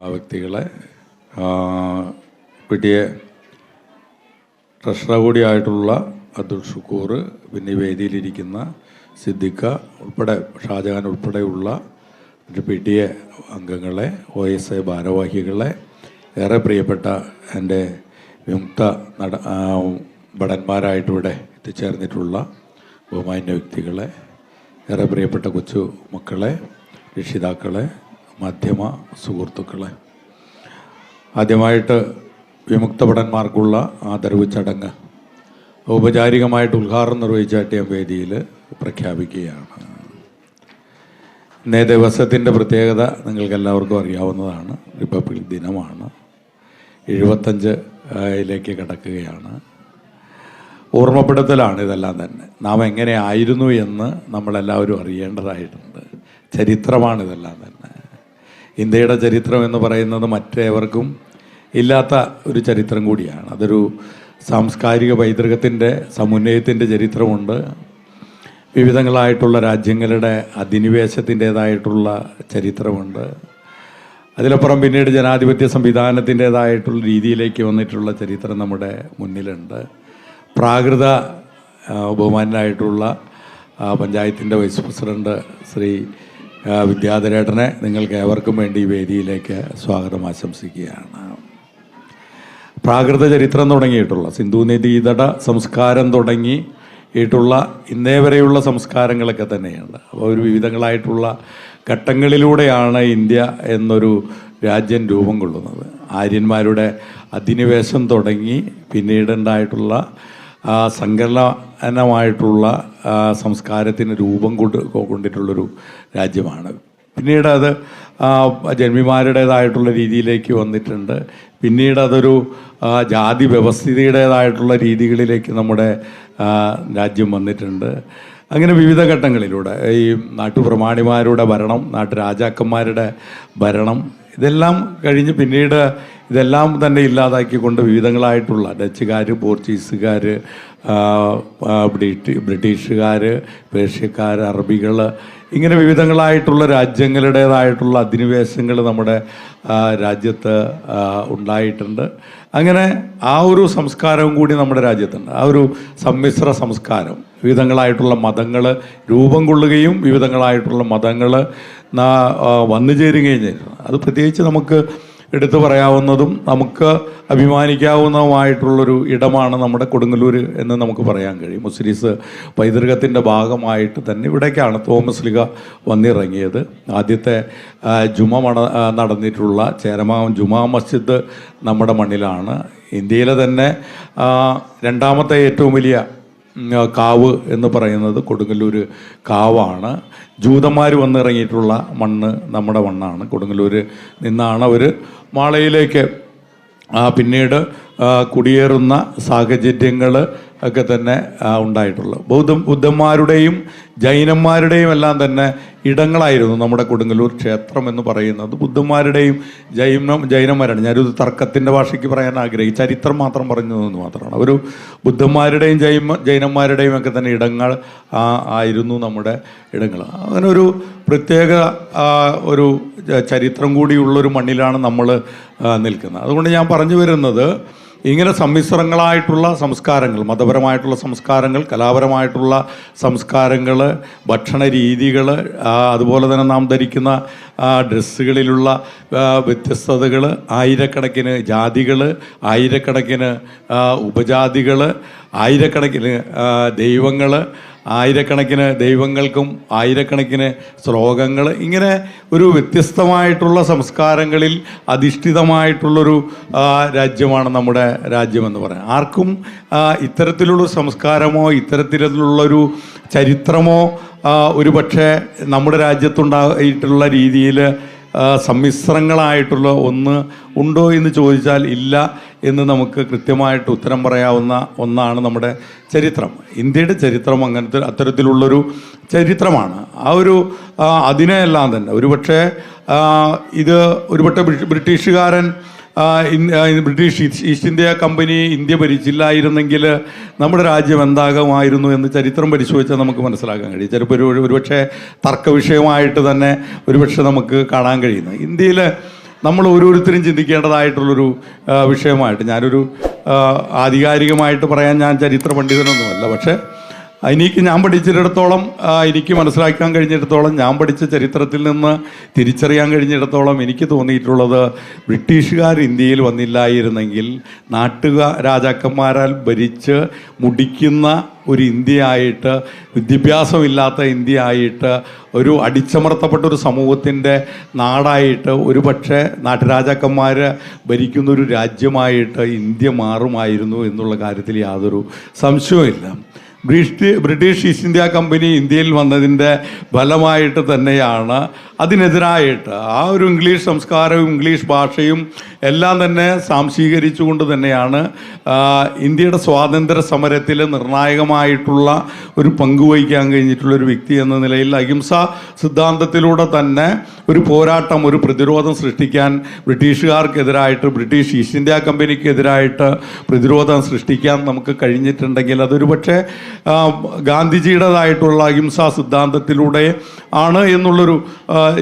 ആ വ്യക്തികളെ പിടിയെ ടി എ ട്രഷറർ കൂടിയായിട്ടുള്ള അബ്ദുൾ ഷുക്കൂർ പിന്നെ വേദിയിലിരിക്കുന്ന സിദ്ദിഖ ഉൾപ്പെടെ ഷാജഹാൻ ഉൾപ്പെടെയുള്ള പി ടി എ അംഗങ്ങളെ ഒ എസ് എ ഭാരവാഹികളെ ഏറെ പ്രിയപ്പെട്ട എന്റെ വിമുക്ത നട ഭടന്മാരായിട്ടിവിടെ എത്തിച്ചേർന്നിട്ടുള്ള ബഹുമാന്യ വ്യക്തികളെ ഏറെ പ്രിയപ്പെട്ട കൊച്ചു മക്കളെ രക്ഷിതാക്കളെ മാധ്യമ സുഹൃത്തുക്കളെ ആദ്യമായിട്ട് വിമുക്ത ഭടന്മാർക്കുള്ള ആദരവ് ചടങ്ങ് ഔപചാരികമായിട്ട് ഉദ്ഘാടനം നിർവഹിച്ച അട്ടിയം വേദിയിൽ പ്രഖ്യാപിക്കുകയാണ്. ഇന്നേ ദിവസത്തിന്റെ പ്രത്യേകത നിങ്ങൾക്ക് എല്ലാവർക്കും അറിയാവുന്നതാണ്. റിപ്പബ്ലിക് ദിനമാണ്. എഴുപത്തഞ്ച് ലേക്ക് കടക്കുകയാണ്. ഓർമ്മപ്പെടുത്തലാണ് ഇതെല്ലാം തന്നെ. നാം എങ്ങനെ ആയിരുന്നു എന്ന് നമ്മളെല്ലാവരും അറിയേണ്ടതായിട്ടുണ്ട്. ചരിത്രമാണ് ഇതെല്ലാം തന്നെ. ഇന്ത്യയുടെ ചരിത്രം എന്ന് പറയുന്നത് മറ്റേവർക്കും ഇല്ലാത്ത ഒരു ചരിത്രം കൂടിയാണ്. അതൊരു സാംസ്കാരിക പൈതൃകത്തിന്റെ സമുന്നയത്തിന്റെ ചരിത്രമുണ്ട്. വിവിധങ്ങളായിട്ടുള്ള രാജ്യങ്ങളുടെ അധിനിവേശത്തിന്റേതായിട്ടുള്ള ചരിത്രമുണ്ട്. അതിലപ്പുറം പിന്നീട് ജനാധിപത്യ സംവിധാനത്തിന്റേതായിട്ടുള്ള രീതിയിലേക്ക് വന്നിട്ടുള്ള ചരിത്രം നമ്മുടെ മുന്നിലുണ്ട്. പ്രാകൃത ബഹുമാനായിട്ടുള്ള പഞ്ചായത്തിന്റെ വൈസ് പ്രസിഡന്റ് ശ്രീ വിദ്യാധരേട്ടനെ നിങ്ങൾക്ക് ഏവർക്കും വേണ്ടി വേദിയിലേക്ക് സ്വാഗതം ആശംസിക്കുകയാണ്. പ്രാകൃത ചരിത്രം തുടങ്ങിയിട്ടുള്ള സിന്ധു നദീതട സംസ്കാരം തുടങ്ങി യിട്ടുള്ള ഇന്നേ വരെയുള്ള സംസ്കാരങ്ങളൊക്കെ തന്നെയുണ്ട് അപ്പോൾ ഒരു വിവിധങ്ങളായിട്ടുള്ള ഘട്ടങ്ങളിലൂടെയാണ് ഇന്ത്യ എന്നൊരു രാജ്യം രൂപം കൊള്ളുന്നത്. ആര്യന്മാരുടെ അധിനിവേശം തുടങ്ങി പിന്നീടുണ്ടായിട്ടുള്ള സങ്കലനമായിട്ടുള്ള സംസ്കാരത്തിന് രൂപം കൊണ്ട് കൊണ്ടിട്ടുള്ളൊരു രാജ്യമാണ്. പിന്നീട് അത് ജന്മിമാരുടേതായിട്ടുള്ള രീതിയിലേക്ക് വന്നിട്ടുണ്ട്. പിന്നീട് അതൊരു ജാതി വ്യവസ്ഥിതിയുടേതായിട്ടുള്ള രീതികളിലേക്ക് നമ്മുടെ രാജ്യം വന്നിട്ടുണ്ട്. അങ്ങനെ വിവിധ ഘട്ടങ്ങളിലൂടെ ഈ നാട്ടുപ്രമാണിമാരുടെ ഭരണം നാട്ടുരാജാക്കന്മാരുടെ ഭരണം ഇതെല്ലാം കഴിഞ്ഞ് പിന്നീട് ഇതെല്ലാം തന്നെ ഇല്ലാതാക്കിക്കൊണ്ട് വിവിധങ്ങളായിട്ടുള്ള ഡച്ചുകാർ പോർച്ചുഗീസുകാർ ബ്രിട്ടീഷുകാർ പേർഷ്യക്കാർ അറബികൾ ഇങ്ങനെ വിവിധങ്ങളായിട്ടുള്ള രാജ്യങ്ങളുടേതായിട്ടുള്ള അധിനിവേശങ്ങൾ നമ്മുടെ രാജ്യത്ത് ഉണ്ടായിട്ടുണ്ട്. അങ്ങനെ ആ ഒരു സംസ്കാരവും കൂടി നമ്മുടെ രാജ്യത്തുണ്ട്. ആ ഒരു സമ്മിശ്ര സംസ്കാരം. വിവിധങ്ങളായിട്ടുള്ള മതങ്ങൾ രൂപം കൊള്ളുകയും വിവിധങ്ങളായിട്ടുള്ള മതങ്ങൾ വന്നു ചേരുകയും അത് പ്രത്യേകിച്ച് നമുക്ക് എടുത്തു പറയാവുന്നതും നമുക്ക് അഭിമാനിക്കാവുന്നതുമായിട്ടുള്ളൊരു ഇടമാണ് നമ്മുടെ കൊടുങ്ങല്ലൂർ എന്ന് നമുക്ക് പറയാൻ കഴിയും. മുസ്ലിസ് പൈതൃകത്തിന്റെ ഭാഗമായിട്ട് തന്നെ ഇവിടേക്കാണ് തോമസ് ലിഗ വന്നിറങ്ങിയത്. ആദ്യത്തെ ജുമ നടന്നിട്ടുള്ള ചേരമാ ജുമാ മസ്ജിദ് നമ്മുടെ മണ്ണിലാണ്. ഇന്ത്യയിലെ തന്നെ രണ്ടാമത്തെ ഏറ്റവും വലിയ കാവ് എന്ന് പറയുന്നത് കൊടുങ്ങല്ലൂർ കാവാണ്. ജൂതന്മാർ വന്നിറങ്ങിയിട്ടുള്ള മണ്ണ് നമ്മുടെ മണ്ണാണ്. കൊടുങ്ങല്ലൂർ നിന്നാണ് അവർ മാളയിലേക്ക് പിന്നീട് കുടിയേറുന്ന സാഹചര്യങ്ങൾ ഒക്കെ തന്നെ ഉണ്ടായിട്ടുള്ളത്. ബൗദ്ധ ബുദ്ധന്മാരുടെയും ജൈനന്മാരുടെയും എല്ലാം തന്നെ ഇടങ്ങളായിരുന്നു നമ്മുടെ കൊടുങ്ങല്ലൂർ ക്ഷേത്രം എന്ന് പറയുന്നത്. ബുദ്ധന്മാരുടെയും ജൈന ജൈനന്മാരാണ്. ഞാനൊരു തർക്കത്തിന്റെ ഭാഷയ്ക്ക് പറയാൻ ആഗ്രഹിക്കും ചരിത്രം മാത്രം പറഞ്ഞു എന്ന് മാത്രമാണ്. ഒരു ബുദ്ധന്മാരുടെയും ജൈന ജൈനന്മാരുടെയും ഒക്കെ തന്നെ ഇടങ്ങൾ ആയിരുന്നു നമ്മുടെ ഇടങ്ങൾ. അങ്ങനെ ഒരു പ്രത്യേക ഒരു ചരിത്രം കൂടിയുള്ളൊരു മണ്ണിലാണ് നമ്മൾ നിൽക്കുന്നത്. അതുകൊണ്ട് ഞാൻ പറഞ്ഞു വരുന്നത് ഇങ്ങനെ സമ്മിശ്രങ്ങളായിട്ടുള്ള സംസ്കാരങ്ങൾ മതപരമായിട്ടുള്ള സംസ്കാരങ്ങൾ കലാപരമായിട്ടുള്ള സംസ്കാരങ്ങൾ ഭക്ഷണ രീതികൾ അതുപോലെ തന്നെ നാം ധരിക്കുന്ന ഡ്രസ്സുകളിലുള്ള വ്യത്യസ്തതകൾ ആയിരക്കണക്കിന് ജാതികൾ ആയിരക്കണക്കിന് ഉപജാതികൾ ആയിരക്കണക്കിന് ദൈവങ്ങൾ ആയിരക്കണക്കിന് ദൈവങ്ങൾക്കും ആയിരക്കണക്കിന് ശ്ലോകങ്ങൾ ഇങ്ങനെ ഒരു വ്യത്യസ്തമായിട്ടുള്ള സംസ്കാരങ്ങളിൽ അധിഷ്ഠിതമായിട്ടുള്ളൊരു രാജ്യമാണ് നമ്മുടെ രാജ്യമെന്ന് പറയാം. ആർക്കും ഇത്തരത്തിലുള്ള സംസ്കാരമോ ഇത്തരത്തിലുള്ളൊരു ചരിത്രമോ ഒരു പക്ഷേ നമ്മുടെ രാജ്യത്തുണ്ടായിട്ടുള്ള രീതിയിൽ സമ്മിശ്രങ്ങളായിട്ടുള്ള ഒന്ന് ഉണ്ടോ എന്ന് ചോദിച്ചാൽ ഇല്ല. എന്ന് നമുക്ക് കൃത്യമായിട്ട് ഉത്തരം പറയാവുന്ന ഒന്നാണ് നമ്മുടെ ചരിത്രം. ഇന്ത്യയുടെ ചരിത്രം അങ്ങനത്തെ അത്തരത്തിലുള്ളൊരു ചരിത്രമാണ്. ആ ഒരു അതിനെയെല്ലാം തന്നെ. ഒരുപക്ഷെ ഇത് ഒരുപക്ഷെ ബ്രിട്ടീഷുകാരൻ British East India company India ഭരിച്ചില്ലായിരുന്നെങ്കിൽ നമ്മുടെ രാജ്യം എന്താകുമായിരുന്നു എന്ന് ചരിത്രം പരിശോധിച്ചാൽ നമുക്ക് മനസ്സിലാക്കാൻ കഴിയും. ചിലപ്പോൾ ഒരു ഒരുപക്ഷെ തർക്ക വിഷയമായിട്ട് തന്നെ ഒരുപക്ഷെ നമുക്ക് കാണാൻ കഴിയുന്നത്. ഇന്ത്യയിൽ നമ്മൾ ഓരോരുത്തരും ചിന്തിക്കേണ്ടതായിട്ടുള്ളൊരു വിഷയമായിട്ട്. ഞാനൊരു ആധികാരികമായിട്ട് പറയാൻ ഞാൻ ചരിത്ര പണ്ഡിതനൊന്നുമല്ല. പക്ഷേ എനിക്ക് ഞാൻ പഠിച്ചിടത്തോളം എനിക്ക് മനസ്സിലാക്കാൻ കഴിഞ്ഞിടത്തോളം ഞാൻ പഠിച്ച ചരിത്രത്തിൽ നിന്ന് തിരിച്ചറിയാൻ കഴിഞ്ഞിടത്തോളം എനിക്ക് തോന്നിയിട്ടുള്ളത് ബ്രിട്ടീഷുകാർ ഇന്ത്യയിൽ വന്നില്ലായിരുന്നെങ്കിൽ നാട്ടുകാ രാജാക്കന്മാരാൽ ഭരിച്ച് മുടിക്കുന്ന ഒരു ഇന്ത്യയായിട്ട് വിദ്യാഭ്യാസമില്ലാത്ത ഇന്ത്യയായിട്ട് ഒരു അടിച്ചമർത്തപ്പെട്ട ഒരു സമൂഹത്തിന്റെ നാടായിട്ട് ഒരു പക്ഷേ നാട്ടുരാജാക്കന്മാർ ഭരിക്കുന്ന ഒരു രാജ്യമായിട്ട് ഇന്ത്യ മാറുമായിരുന്നു എന്നുള്ള കാര്യത്തിൽ യാതൊരു സംശയവുമില്ല. ബ്രിട്ടീഷ് ഈസ്റ്റ് ഇന്ത്യ കമ്പനി ഇന്ത്യയിൽ വന്നതിന്റെ ഫലമായിട്ട് തന്നെയാണ് അതിനെതിരായിട്ട് ആ ഒരു ഇംഗ്ലീഷ് സംസ്കാരവും ഇംഗ്ലീഷ് ഭാഷയും എല്ലാം തന്നെ സാംശീകരിച്ചുകൊണ്ട് തന്നെയാണ് ഇന്ത്യയുടെ സ്വാതന്ത്ര്യ സമരത്തിൽ നിർണായകമായിട്ടുള്ള ഒരു പങ്കുവഹിക്കാൻ കഴിഞ്ഞിട്ടുള്ള ഒരു വ്യക്തി എന്ന നിലയിൽ അഹിംസ സിദ്ധാന്തത്തിലൂടെ തന്നെ ഒരു പോരാട്ടം ഒരു പ്രതിരോധം സൃഷ്ടിക്കാൻ ബ്രിട്ടീഷുകാർക്കെതിരായിട്ട് ബ്രിട്ടീഷ് ഈസ്റ്റ് ഇന്ത്യ കമ്പനിക്കെതിരായിട്ട് പ്രതിരോധം സൃഷ്ടിക്കാൻ നമുക്ക് കഴിഞ്ഞിട്ടുണ്ടെങ്കിൽ അതൊരു പക്ഷേ ഗാന്ധിജിയുടേതായിട്ടുള്ള അഹിംസാ സിദ്ധാന്തത്തിലൂടെ ആണ് എന്നുള്ളൊരു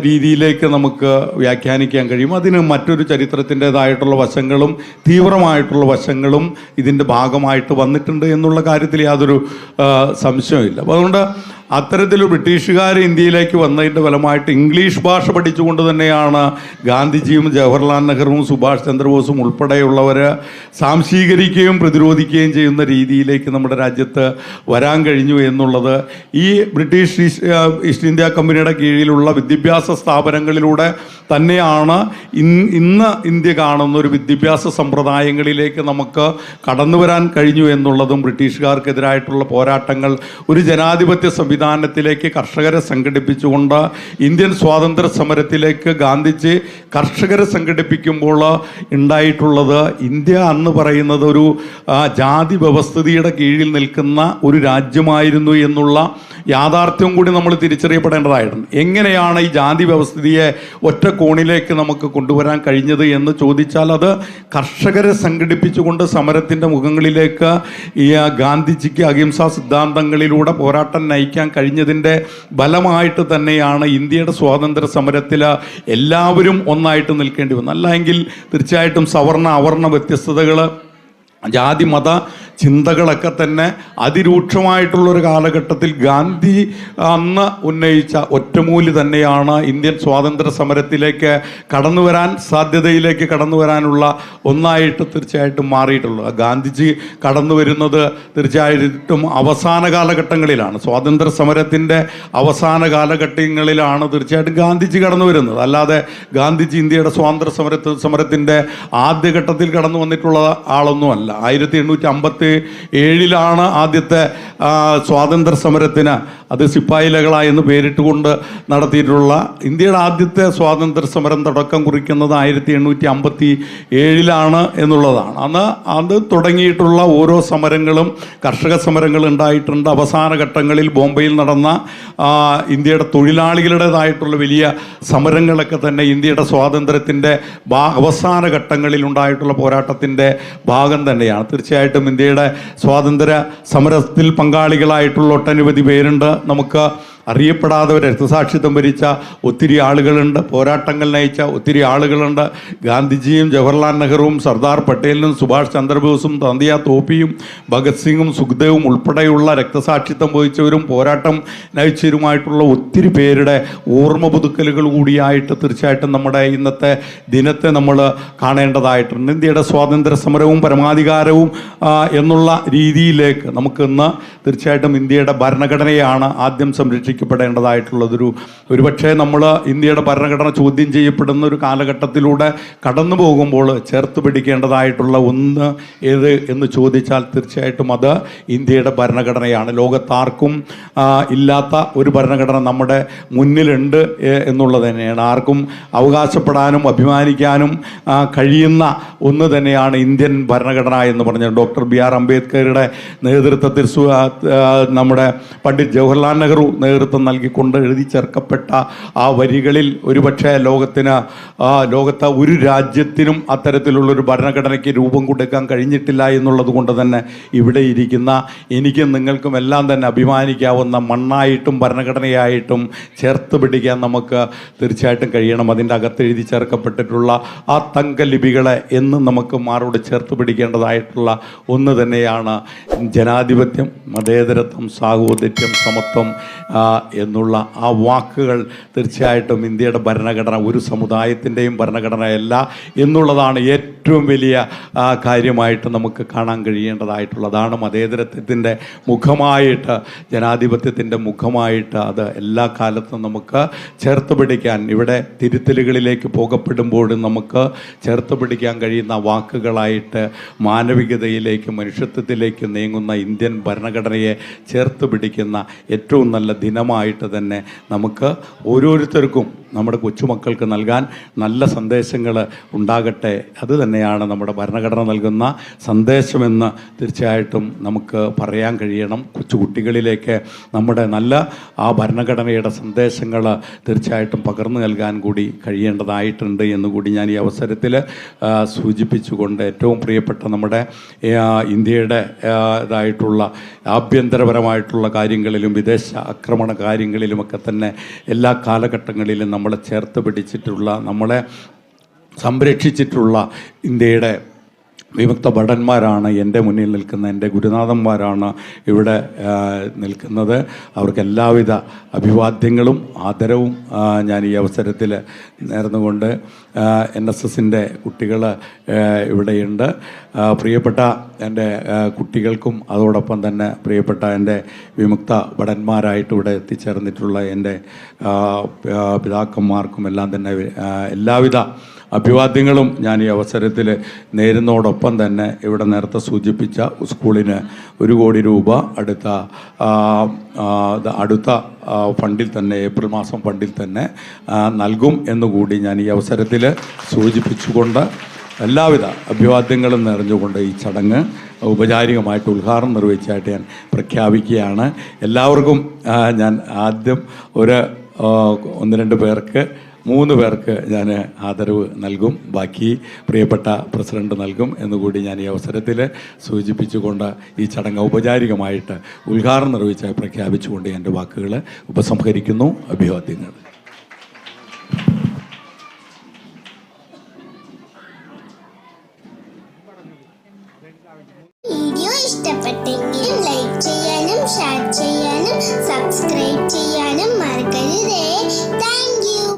രീതിയിലേക്ക് നമുക്ക് വ്യാഖ്യാനിക്കാൻ കഴിയും. അതിന് മറ്റൊരു ചരിത്രത്തിന്റെതായിട്ടുള്ള വശങ്ങളും തീവ്രമായിട്ടുള്ള വശങ്ങളും ഇതിന്റെ ഭാഗമായിട്ട് വന്നിട്ടുണ്ട് എന്നുള്ള കാര്യത്തിൽ യാതൊരു സംശയമില്ല അതുകൊണ്ട് അത്തരത്തിൽ ബ്രിട്ടീഷുകാർ ഇന്ത്യയിലേക്ക് വന്നതിന്റെ ഫലമായിട്ട് ഇംഗ്ലീഷ് ഭാഷ പഠിച്ചുകൊണ്ട് തന്നെയാണ് ഗാന്ധിജിയും ജവഹർലാൽ നെഹ്റുവും സുഭാഷ് ചന്ദ്രബോസും ഉൾപ്പെടെയുള്ളവർ സാംശീകരിക്കുകയും പ്രതിരോധിക്കുകയും ചെയ്യുന്ന രീതിയിലേക്ക് നമ്മുടെ രാജ്യത്ത് വരാൻ കഴിഞ്ഞു എന്നുള്ളത്. ഈ ബ്രിട്ടീഷ് ഈസ്റ്റ് ഇന്ത്യ കമ്പനിയുടെ കീഴിലുള്ള വിദ്യാഭ്യാസ സ്ഥാപനങ്ങളിലൂടെ തന്നെയാണ് ഇന്ന് ഇന്ത്യ കാണുന്ന ഒരു വിദ്യാഭ്യാസ സമ്പ്രദായങ്ങളിലേക്ക് നമുക്ക് കടന്നു വരാൻ കഴിഞ്ഞു എന്നുള്ളതും ബ്രിട്ടീഷുകാർക്കെതിരായിട്ടുള്ള പോരാട്ടങ്ങൾ ഒരു ജനാധിപത്യ സംവിധാനത്തിലേക്ക് കർഷകരെ സംഘടിപ്പിച്ചുകൊണ്ട് ഇന്ത്യൻ സ്വാതന്ത്ര്യ സമരത്തിലേക്ക് ഗാന്ധിജി കർഷകരെ സംഘടിപ്പിക്കുമ്പോൾ ഉണ്ടായിട്ടുള്ളത് ഇന്ത്യ അന്ന് പറയുന്നത് ഒരു ജാതി വ്യവസ്ഥിതിയുടെ കീഴിൽ നിൽക്കുന്ന ഒരു രാജ്യമായിരുന്നു എന്നുള്ള യാഥാർത്ഥ്യം കൂടി നമ്മൾ തിരിച്ചറിയപ്പെടേണ്ടതായിട്ടുണ്ട്. എങ്ങനെയാണ് ഈ ജാതി വ്യവസ്ഥിതിയെ ഒറ്റ കോണിലേക്ക് നമുക്ക് കൊണ്ടുവരാൻ കഴിഞ്ഞത് എന്ന് ചോദിച്ചാൽ അത് കർഷകരെ സംഘടിപ്പിച്ചുകൊണ്ട് സമരത്തിന്റെ മുഖങ്ങളിലേക്ക് ഈ ഗാന്ധിജിക്ക് അഹിംസാ സിദ്ധാന്തങ്ങളിലൂടെ പോരാട്ടം നയിക്കാൻ കഴിഞ്ഞതിന്റെ ഫലമായിട്ട് തന്നെയാണ് ഇന്ത്യയുടെ സ്വാതന്ത്ര്യ സമരത്തിൽ എല്ലാവരും ഒന്നായിട്ട് നിൽക്കേണ്ടി വന്നത്. അല്ല എങ്കിൽ തീർച്ചയായിട്ടും സവർണ അവർണ വ്യത്യസ്തതകൾ ജാതി മത ചിന്തകളൊക്കെ തന്നെ അതിരൂക്ഷമായിട്ടുള്ളൊരു കാലഘട്ടത്തിൽ ഗാന്ധി അന്ന് ഉന്നയിച്ച ഒറ്റമൂലി തന്നെയാണ് ഇന്ത്യൻ സ്വാതന്ത്ര്യ സമരത്തിലേക്ക് കടന്നു വരാൻ സാധ്യതയിലേക്ക് കടന്നു വരാനുള്ള ഒന്നായിട്ട് തീർച്ചയായിട്ടും മാറിയിട്ടുള്ളത്. ഗാന്ധിജി കടന്നു വരുന്നത് തീർച്ചയായിട്ടും അവസാന കാലഘട്ടങ്ങളിലാണ്. സ്വാതന്ത്ര്യ സമരത്തിന്റെ അവസാന കാലഘട്ടങ്ങളിലാണ് തീർച്ചയായിട്ടും ഗാന്ധിജി കടന്നു വരുന്നത്. അല്ലാതെ ഗാന്ധിജി ഇന്ത്യയുടെ സ്വാതന്ത്ര്യ സമരത്ത് സമരത്തിന്റെ ആദ്യഘട്ടത്തിൽ കടന്നു വന്നിട്ടുള്ള ആളൊന്നുമല്ല. ആയിരത്തി എണ്ണൂറ്റി അമ്പത്തി ഏഴിലാണ് ആദ്യത്തെ സ്വാതന്ത്ര്യ സമരത്തിന് അത് സിപ്പായിലകള എന്ന് പേരിട്ടുകൊണ്ട് നടത്തിയിട്ടുള്ള ഇന്ത്യയുടെ ആദ്യത്തെ സ്വാതന്ത്ര്യ സമരം തുടക്കം കുറിക്കുന്നത് ആയിരത്തി എണ്ണൂറ്റി അമ്പത്തി ഏഴിലാണ് എന്നുള്ളതാണ്. അന്ന് അത് തുടങ്ങിയിട്ടുള്ള ഓരോ സമരങ്ങളും കർഷക സമരങ്ങൾ ഉണ്ടായിട്ടുണ്ട്. അവസാന ഘട്ടങ്ങളിൽ ബോംബെയിൽ നടന്ന ഇന്ത്യയുടെ തൊഴിലാളികളുടേതായിട്ടുള്ള വലിയ സമരങ്ങളൊക്കെ തന്നെ ഇന്ത്യയുടെ സ്വാതന്ത്ര്യത്തിന്റെ അവസാന ഘട്ടങ്ങളിൽ ഉണ്ടായിട്ടുള്ള പോരാട്ടത്തിന്റെ ഭാഗം തന്നെയാണ്. തീർച്ചയായിട്ടും ഇന്ത്യയുടെ സ്വാതന്ത്ര്യ സമരത്തിൽ പങ്കാളികളായിട്ടുള്ള ഒട്ടനവധി പേരുണ്ട്. നമുക്ക് അറിയപ്പെടാതെ രക്തസാക്ഷിത്വം ഭരിച്ച ഒത്തിരി ആളുകളുണ്ട് പോരാട്ടങ്ങൾ നയിച്ച ഒത്തിരി ആളുകളുണ്ട്. ഗാന്ധിജിയും ജവഹർലാൽ നെഹ്റുവും സർദാർ പട്ടേലിനും സുഭാഷ് ചന്ദ്രബോസും തന്തിയ തോപ്പിയും ഭഗത് സിംഗും സുഖ്ദേവും ഉൾപ്പെടെയുള്ള രക്തസാക്ഷിത്വം വഹിച്ചവരും പോരാട്ടം നയിച്ചവരുമായിട്ടുള്ള ഒത്തിരി പേരുടെ ഓർമ്മ പുതുക്കലുകൾ കൂടിയായിട്ട് തീർച്ചയായിട്ടും നമ്മുടെ ഇന്നത്തെ ദിനത്തെ നമ്മൾ കാണേണ്ടതായിട്ടുണ്ട്. ഇന്ത്യയുടെ സ്വാതന്ത്ര്യ സമരവും പരമാധികാരവും എന്നുള്ള രീതിയിലേക്ക് നമുക്കിന്ന് തീർച്ചയായിട്ടും ഇന്ത്യയുടെ ഭരണഘടനയാണ് ആദ്യം സംരക്ഷിക്കപ്പെടേണ്ടതായിട്ടുള്ളതൊരു ഒരുപക്ഷെ നമ്മൾ ഇന്ത്യയുടെ ഭരണഘടന ചോദ്യം ചെയ്യപ്പെടുന്ന ഒരു കാലഘട്ടത്തിലൂടെ കടന്നു പോകുമ്പോൾ ചേർത്ത് പിടിക്കേണ്ടതായിട്ടുള്ള ഒന്ന് ഏത് എന്ന് ചോദിച്ചാൽ തീർച്ചയായിട്ടും അത് ഇന്ത്യയുടെ ഭരണഘടനയാണ്. ലോകത്താർക്കും ഇല്ലാത്ത ഒരു ഭരണഘടന നമ്മുടെ മുന്നിലുണ്ട് എന്നുള്ളത് തന്നെയാണ്. ആർക്കും അവകാശപ്പെടാനും അഭിമാനിക്കാനും കഴിയുന്ന ഒന്ന് തന്നെയാണ് ഇന്ത്യൻ ഭരണഘടന എന്ന് പറഞ്ഞ ഡോക്ടർ ബി ആർ അംബേദ്കറുടെ നേതൃത്വത്തിൽ നമ്മുടെ പണ്ഡിറ്റ് ജവഹർലാൽ നെഹ്റു നേതൃത്വം നൽകിക്കൊണ്ട് എഴുതി ചേർക്കപ്പെട്ട ആ വരികളിൽ ഒരുപക്ഷെ ലോകത്തിന് ലോകത്തെ ഒരു രാജ്യത്തിനും അത്തരത്തിലുള്ളൊരു ഭരണഘടനയ്ക്ക് രൂപം കൊടുക്കാൻ കഴിഞ്ഞിട്ടില്ല എന്നുള്ളത് കൊണ്ട് തന്നെ ഇവിടെ ഇരിക്കുന്ന എനിക്കും നിങ്ങൾക്കും എല്ലാം തന്നെ അഭിമാനിക്കാവുന്ന മണ്ണായിട്ടും ഭരണഘടനയായിട്ടും ചേർത്ത് പിടിക്കാൻ നമുക്ക് തീർച്ചയായിട്ടും കഴിയണം. അതിന്റെ അകത്ത് എഴുതി ചേർക്കപ്പെട്ടിട്ടുള്ള ആ തങ്കലിപികളെ എന്നും നമുക്ക് മാറോട് ചേർത്ത് പിടിക്കേണ്ടതായിട്ടുള്ള ഒന്ന് തന്നെയാണ് ജനാധിപത്യം മതേതരത്വം സാഹോദര്യം സമത്വം എന്നുള്ള ആ വാക്കുകൾ തീർച്ചയായിട്ടും ഇന്ത്യയുടെ ഭരണഘടന ഒരു സമുദായത്തിന്റെയും ഭരണഘടനയല്ല എന്നുള്ളതാണ് ഏറ്റവും വലിയ കാര്യമായിട്ട് നമുക്ക് കാണാൻ കഴിയേണ്ടതായിട്ടുള്ളതാണ്. മതേതരത്വത്തിന്റെ മുഖമായിട്ട് ജനാധിപത്യത്തിന്റെ മുഖമായിട്ട് അത് എല്ലാ കാലത്തും നമുക്ക് ചേർത്ത് പിടിക്കാൻ ഇവിടെ തിരുത്തലുകളിലേക്ക് പോകപ്പെടുമ്പോഴും നമുക്ക് ചേർത്ത് പിടിക്കാൻ കഴിയുന്ന വാക്കുകളായിട്ട് മാനവികതയിലേക്ക് മനുഷ്യത്വത്തിലേക്ക് നീങ്ങുന്ന ഇന്ത്യൻ ഭരണഘടനയെ ചേർത്ത് പിടിക്കുന്ന ഏറ്റവും നല്ല ദിനമായിട്ട് തന്നെ നമുക്ക് ഓരോരുത്തർക്കും നമ്മുടെ കൊച്ചുമക്കൾക്ക് നൽകാൻ നല്ല സന്ദേശങ്ങൾ ഉണ്ടാകട്ടെ. അത് തന്നെയാണ് നമ്മുടെ ഭരണഘടന നൽകുന്ന സന്ദേശമെന്ന് തീർച്ചയായിട്ടും നമുക്ക് പറയാൻ കഴിയണം. കൊച്ചുകുട്ടികളിലേക്ക് നമ്മുടെ നല്ല ആ ഭരണഘടനയുടെ സന്ദേശങ്ങൾ തീർച്ചയായിട്ടും പകർന്നു നൽകാൻ കൂടി കഴിയേണ്ടതായിട്ടുണ്ട് എന്നുകൂടി ഞാൻ ഈ അവസരത്തിൽ സൂചിപ്പിച്ചുകൊണ്ട് ഏറ്റവും പ്രിയപ്പെട്ട നമ്മുടെ ഇന്ത്യയുടെ ഇതായിട്ടുള്ള ആഭ്യന്തരപരമായിട്ടുള്ള കാര്യങ്ങളിലും വിദേശ ആക്രമണ കാര്യങ്ങളിലുമൊക്കെ തന്നെ എല്ലാ കാലഘട്ടങ്ങളിലും നമ്മളെ ചേർത്ത് പിടിച്ചിട്ടുള്ള നമ്മളെ സംരക്ഷിച്ചിട്ടുള്ള ഇന്ത്യയുടെ വിമുക്ത ഭടന്മാരാണ് എന്റെ മുന്നിൽ നിൽക്കുന്ന എന്റെ ഗുരുനാഥന്മാരാണ് ഇവിടെ നിൽക്കുന്നത്. അവർക്ക് എല്ലാവിധ അഭിവാദ്യങ്ങളും ആദരവും ഞാൻ ഈ അവസരത്തിൽ നേർന്നുകൊണ്ട് എൻ എസ് എസിന്റെ കുട്ടികൾ ഇവിടെയുണ്ട്. പ്രിയപ്പെട്ട എന്റെ കുട്ടികൾക്കും അതോടൊപ്പം തന്നെ പ്രിയപ്പെട്ട എന്റെ വിമുക്ത ഭടന്മാരായിട്ട് ഇവിടെ എത്തിച്ചേർന്നിട്ടുള്ള എന്റെ പിതാക്കന്മാർക്കും എല്ലാം തന്നെ എല്ലാവിധ അഭിവാദ്യങ്ങളും ഞാൻ ഈ അവസരത്തിൽ നേരുന്നതോടൊപ്പം തന്നെ ഇവിടെ നേരത്തെ സൂചിപ്പിച്ച സ്കൂളിന് ഒരു കോടി രൂപ അടുത്ത അടുത്ത ഫണ്ടിൽ തന്നെ ഏപ്രിൽ മാസം ഫണ്ടിൽ തന്നെ നൽകും എന്നുകൂടി ഞാൻ ഈ അവസരത്തിൽ സൂചിപ്പിച്ചുകൊണ്ട് എല്ലാവിധ അഭിവാദ്യങ്ങളും നിറഞ്ഞുകൊണ്ട് ഈ ചടങ്ങ് ഔപചാരികമായിട്ട് ഉദ്ഘാടനം നിർവഹിച്ചായിട്ട് ഞാൻ പ്രഖ്യാപിക്കുകയാണ്. എല്ലാവർക്കും ഞാൻ ആദ്യം ഒരു ഒന്ന് രണ്ട് പേർക്ക് മൂന്ന് പേർക്ക് ഞാൻ ആദരവ് നൽകും. ബാക്കി പ്രിയപ്പെട്ട പ്രസിഡന്റ് നൽകും എന്നുകൂടി ഞാൻ ഈ അവസരത്തിൽ സൂചിപ്പിച്ചുകൊണ്ട് ഈ ചടങ്ങ് ഔപചാരികമായിട്ട് ഉദ്ഘാടനം നിർവഹിച്ച് പ്രഖ്യാപിച്ചുകൊണ്ട് എന്റെ വാക്കുകൾ ഉപസംഹരിക്കുന്നു. അഭിവാദ്യങ്ങൾ.